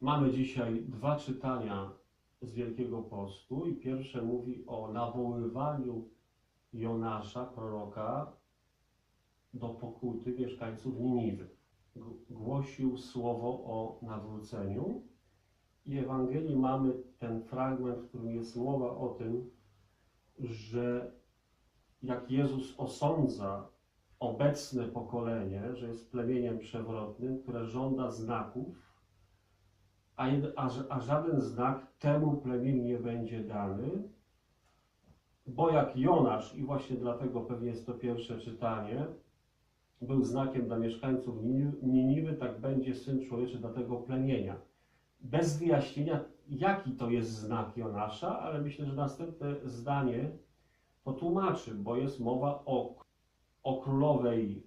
Mamy dzisiaj dwa czytania z Wielkiego Postu i pierwsze mówi o nawoływaniu Jonasza, proroka, do pokuty mieszkańców Niniwy. Głosił słowo o nawróceniu i w Ewangelii mamy ten fragment, w którym jest mowa o tym, że jak Jezus osądza obecne pokolenie, że jest plemieniem przewrotnym, które żąda znaków, a, a, a żaden znak temu plemieniu nie będzie dany, bo jak Jonasz, i właśnie dlatego pewnie jest to pierwsze czytanie, był znakiem dla mieszkańców Nini- Niniwy, tak będzie Syn Człowieczy dla tego plemienia. Bez wyjaśnienia, jaki to jest znak Jonasza, ale myślę, że następne zdanie to tłumaczy, bo jest mowa o, o królowej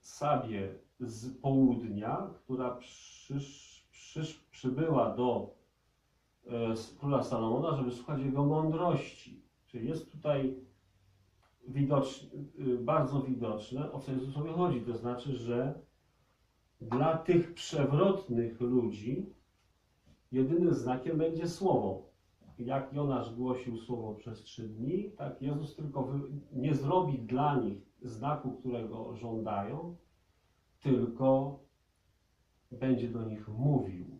Sabie z południa, która przysz, przybyła do e, króla Salomona, żeby słuchać jego mądrości. Czyli jest tutaj widocz, y, bardzo widoczne, o co Jezusowi chodzi. To znaczy, że dla tych przewrotnych ludzi jedynym znakiem będzie słowo. Jak Jonasz głosił słowo przez trzy dni, tak Jezus tylko nie zrobi dla nich znaku, którego żądają, tylko będzie do nich mówił.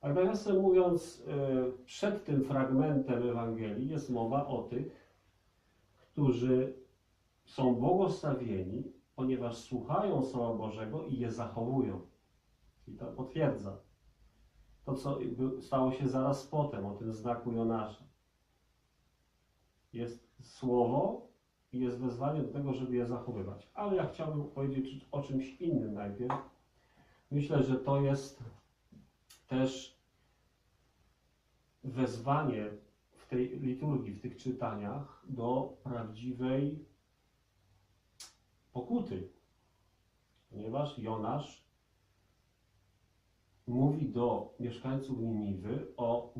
Ale nawiasem mówiąc, y, przed tym fragmentem Ewangelii jest mowa o tych, którzy są błogosławieni, ponieważ słuchają Słowa Bożego i je zachowują. I to potwierdza to, co stało się zaraz potem, o tym znaku Jonasza. Jest słowo i jest wezwanie do tego, żeby je zachowywać. Ale ja chciałbym powiedzieć o czymś innym najpierw. Myślę, że to jest też wezwanie w tej liturgii, w tych czytaniach do prawdziwej pokuty. Ponieważ Jonasz mówi do mieszkańców Niniwy o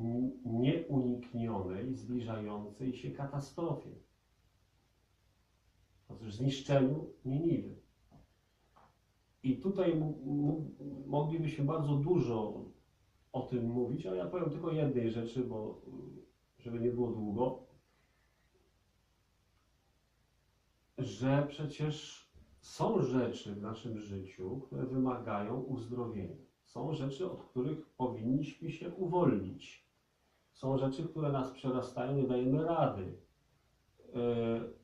nieuniknionej, zbliżającej się katastrofie. Też zniszczeniu Niniwy. I tutaj moglibyśmy bardzo dużo o tym mówić, ale ja powiem tylko jednej rzeczy, bo żeby nie było długo, że przecież są rzeczy w naszym życiu, które wymagają uzdrowienia. Są rzeczy, od których powinniśmy się uwolnić. Są rzeczy, które nas przerastają, nie dajemy rady. Yy,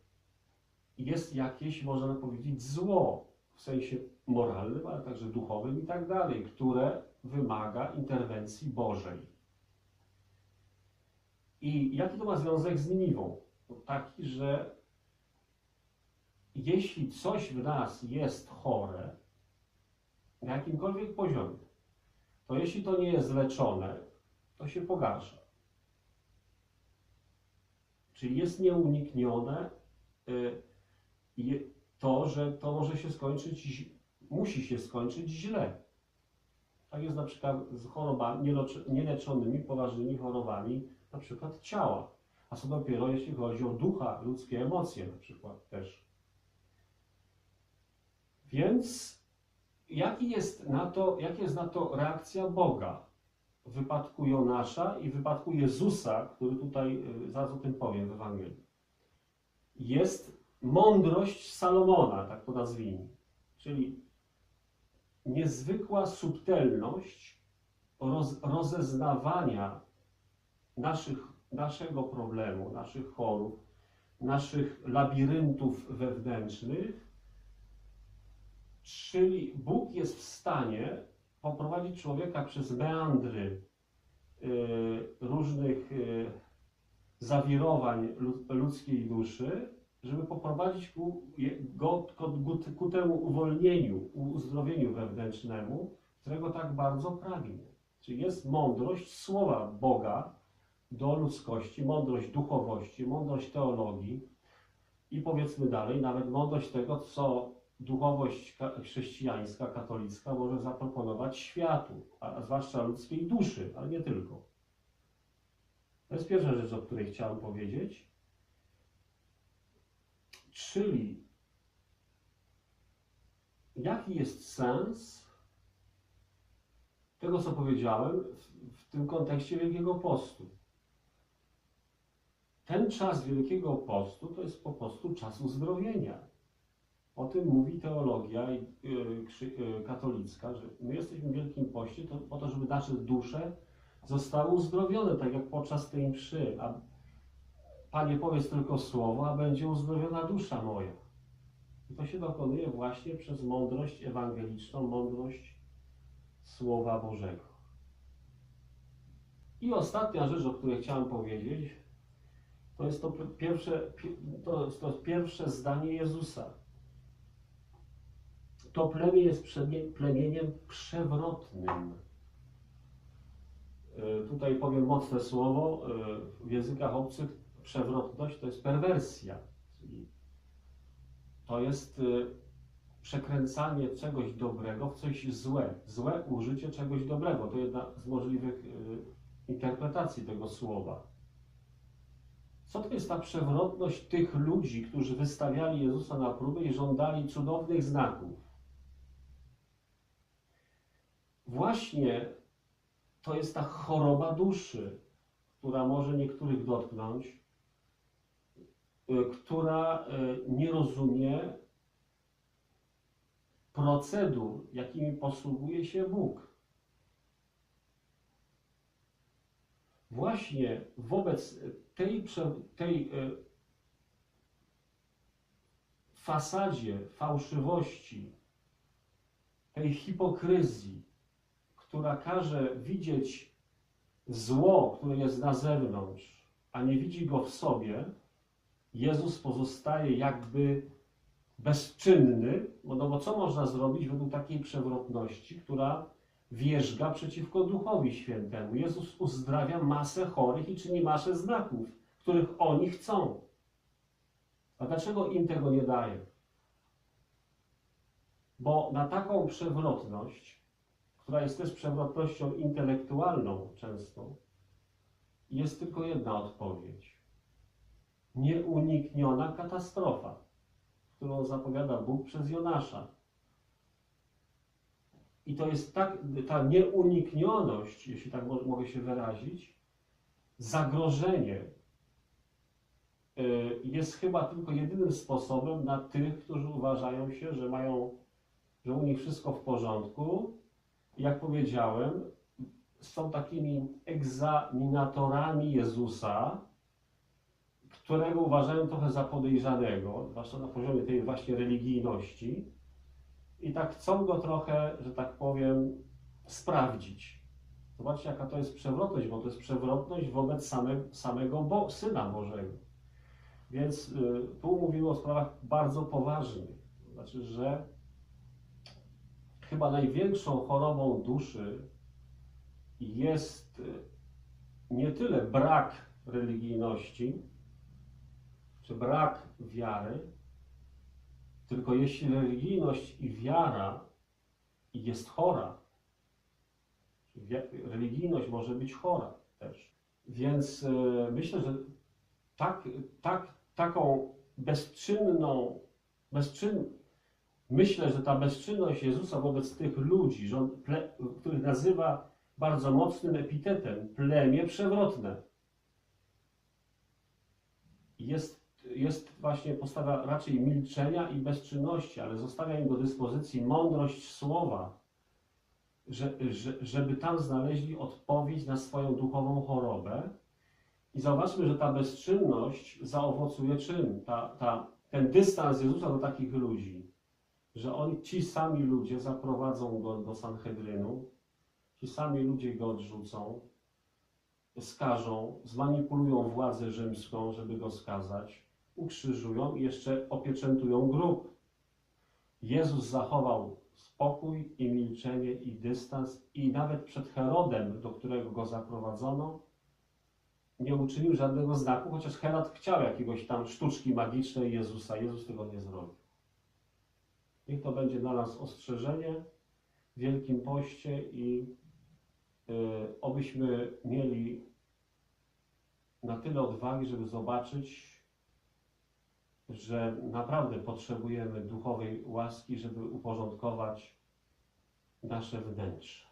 Jest jakieś, można powiedzieć, zło w sensie moralnym, ale także duchowym i tak dalej, które wymaga interwencji Bożej. I jaki to ma związek z Niniwą? No Taki, że jeśli coś w nas jest chore, na jakimkolwiek poziomie, to jeśli to nie jest leczone, to się pogarsza. Czyli jest nieuniknione y, to, że to może się skończyć, musi się skończyć źle. Tak jest na przykład z chorobami, nielecz- nieleczonymi, poważnymi chorobami, na przykład ciała. A co dopiero jeśli chodzi o ducha, ludzkie emocje na przykład też. Więc jaki jest na to, jaka jest na to reakcja Boga w wypadku Jonasza i w wypadku Jezusa, który tutaj, y, zaraz o tym powiem w Ewangelii. Jest mądrość Salomona, tak to nazwijmy. Czyli niezwykła subtelność roz, rozeznawania naszych, naszego problemu, naszych chorób, naszych labiryntów wewnętrznych, Czyli Bóg jest w stanie poprowadzić człowieka przez meandry y, różnych y, zawirowań lu- ludzkiej duszy, żeby poprowadzić ku, go ku, ku, temu uwolnieniu, uzdrowieniu wewnętrznemu, którego tak bardzo pragnie. Czyli jest mądrość słowa Boga do ludzkości, mądrość duchowości, mądrość teologii i powiedzmy dalej, nawet mądrość tego, co duchowość ka- chrześcijańska, katolicka może zaproponować światu, a zwłaszcza ludzkiej duszy, ale nie tylko. To jest pierwsza rzecz, o której chciałem powiedzieć. Czyli jaki jest sens tego, co powiedziałem w, w tym kontekście Wielkiego Postu. Ten czas Wielkiego Postu to jest po prostu czas uzdrowienia. O tym mówi teologia y, y, katolicka, że my jesteśmy w Wielkim Poście to, po to, żeby nasze dusze zostały uzdrowione, tak jak podczas tej mszy. Panie, powiedz tylko słowo, a będzie uzdrowiona dusza moja. I to się dokonuje właśnie przez mądrość ewangeliczną, mądrość Słowa Bożego. I ostatnia rzecz, o której chciałem powiedzieć, to jest to pierwsze, to jest to pierwsze zdanie Jezusa. To plemię jest plemieniem przewrotnym. Y, Tutaj powiem mocne słowo. y, W językach obcych przewrotność to jest perwersja. Czyli to jest y, przekręcanie czegoś dobrego w coś złe. Złe użycie czegoś dobrego. To jedna z możliwych y, interpretacji tego słowa. Co to jest ta przewrotność tych ludzi, którzy wystawiali Jezusa na próbę i żądali cudownych znaków? Właśnie to jest ta choroba duszy, która może niektórych dotknąć, która y, nie rozumie procedur, jakimi posługuje się Bóg. Właśnie wobec tej, tej y, fasadzie fałszywości, tej hipokryzji, która każe widzieć zło, które jest na zewnątrz, a nie widzi go w sobie, Jezus pozostaje jakby bezczynny, bo, no bo co można zrobić według takiej przewrotności, która wierzga przeciwko Duchowi Świętemu. Jezus uzdrawia masę chorych i czyni masę znaków, których oni chcą. A dlaczego im tego nie daje? Bo na taką przewrotność, która jest też przewrotnością intelektualną często, jest tylko jedna odpowiedź. Nieunikniona katastrofa, którą zapowiada Bóg przez Jonasza. I to jest tak, ta nieuniknioność, jeśli tak mo- mogę się wyrazić, zagrożenie y, jest chyba tylko jedynym sposobem na tych, którzy uważają się, że mają, że u nich wszystko w porządku. Jak powiedziałem, są takimi egzaminatorami Jezusa, którego uważają trochę za podejrzanego, zwłaszcza na poziomie tej właśnie religijności. I tak chcą go trochę, że tak powiem, sprawdzić. Zobaczcie, jaka to jest przewrotność, bo to jest przewrotność wobec same, samego Bo, Syna Bożego. Więc y, tu mówimy o sprawach bardzo poważnych. Znaczy, że chyba największą chorobą duszy jest y, nie tyle brak religijności, czy brak wiary, tylko jeśli religijność i wiara jest chora, religijność może być chora też. Więc e, myślę, że tak, tak, taką bezczynną, bezczyn, myślę, że ta bezczynność Jezusa wobec tych ludzi, on ple, których nazywa bardzo mocnym epitetem plemię przewrotne, jest, jest właśnie postawa raczej milczenia i bezczynności, ale zostawia im do dyspozycji mądrość słowa, że, że, żeby tam znaleźli odpowiedź na swoją duchową chorobę. I zauważmy, że ta bezczynność zaowocuje czym? Ta, ta, ten dystans Jezusa do takich ludzi, że oni, ci sami ludzie zaprowadzą go do Sanhedrynu, ci sami ludzie go odrzucą, skażą, zmanipulują władzę rzymską, żeby go skazać, ukrzyżują i jeszcze opieczętują grób. Jezus zachował spokój i milczenie i dystans i nawet przed Herodem, do którego go zaprowadzono, nie uczynił żadnego znaku, chociaż Herod chciał jakiegoś tam sztuczki magicznej Jezusa. Jezus tego nie zrobił. Niech to będzie dla nas ostrzeżenie w Wielkim Poście i y, obyśmy mieli na tyle odwagi, żeby zobaczyć, że naprawdę potrzebujemy duchowej łaski, żeby uporządkować nasze wnętrze.